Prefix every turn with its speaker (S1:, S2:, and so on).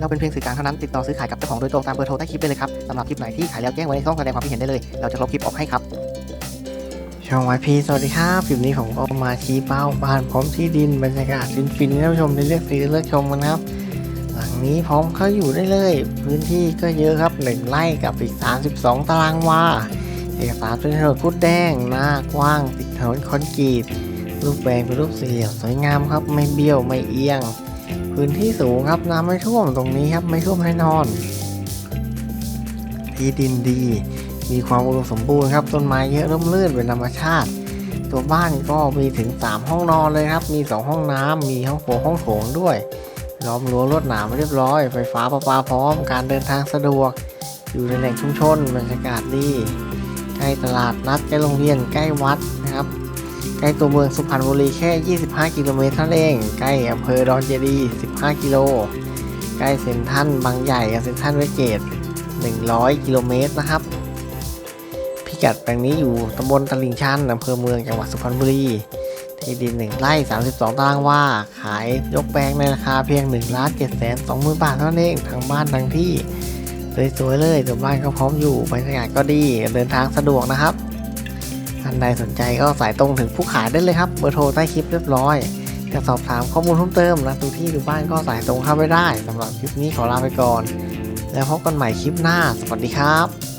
S1: เราเป็นเพียงสื่อกลางเท่านั้นติดต่อซื้อขายกับเจ้าของโดยตรงตามเบอร์โทรใต้คลิปได้เลยครับสำหรับคลิปไหนที่ขายแล้วแจ้งไว้ในช่องแสดงความคิดเห็นได้เลย เราจะลบคลิปออกให้ครับช่องวายพีสวัสดีครับคลิปนี้ผมก็มาชี้เป้าบ้านพร้อมที่ดินบรรยากาศฟินๆให้ท่านผู้ชมได้เลือกซื้อเลือกชมกันครับ หลังนี้พร้อมเข้าอยู่ได้เลย พื้นที่ก็เยอะครับ1ไร่กับอีก 32 ตารางวาเอกสารเป็นถนนพุดแดงหน้ากว้างติดถนนคอนกรีตรูปแปลงเป็นรูปสี่เหลี่ยมสวยงามครับไม่เบี้ยวไม่เอียง พื้นที่สูงครับน้ำไม่ท่วมตรงนี้ครับไม่ท่วมแน่นอน ที่ดินดี มีความอุดมสมบูรณ์ครับต้นไม้เยอะร่มรื่นเป็นธรรมชาติ ตัวบ้านก็มีถึง 3 ห้องนอนเลยครับ มี 2 ห้องน้ำมีห้องโถงห้องโถงด้วยล้อมรั้วลวดหนามเรียบร้อย ไฟฟ้าประปาพร้อม การเดินทางสะดวก อยู่ในแหล่งชุมชนบรรยากาศดี ใกล้ตลาดนัดใกล้โรงเรียนใกล้วัดนะครับ ใกล้ตัวเมืองสุพรรณบุรีแค่ 25 กิโลเมตรเท่านั้นเอง ใกล้อำเภอดอนเจดี15 กิโล ใกล้เซ็นทรัลบางใหญ่กับเซ็นทรัลเวสเกต 100 กิโลเมตรนะครับ พิกัดแปลงนี้อยู่ตำบลตลิ่งชันอำเภอเมืองจังหวัดสุพรรณบุรี ที่ดิน 1 ไร่ 32 ตารางวา ขายยกแปลงในราคาเพียง1ล้าน7แสน20,000 บาทเท่านั้นเองทั้งบ้านทั้งที่สวยๆเลยตัวบ้านก็พร้อมอยู่บรรยากาศก็ดี เดินทางสะดวกนะครับ ท่านใดสนใจก็สายตรงถึงผู้ขายได้เลยครับเบอร์โทรใต้คลิปเรียบร้อยจะสอบถามข้อมูลเพิ่มเติมนะดูที่ดูบ้านก็สายตรงเข้าไปได้สำหรับคลิปนี้ขอลาไปก่อน แล้วพบกันใหม่คลิปหน้า สวัสดีครับ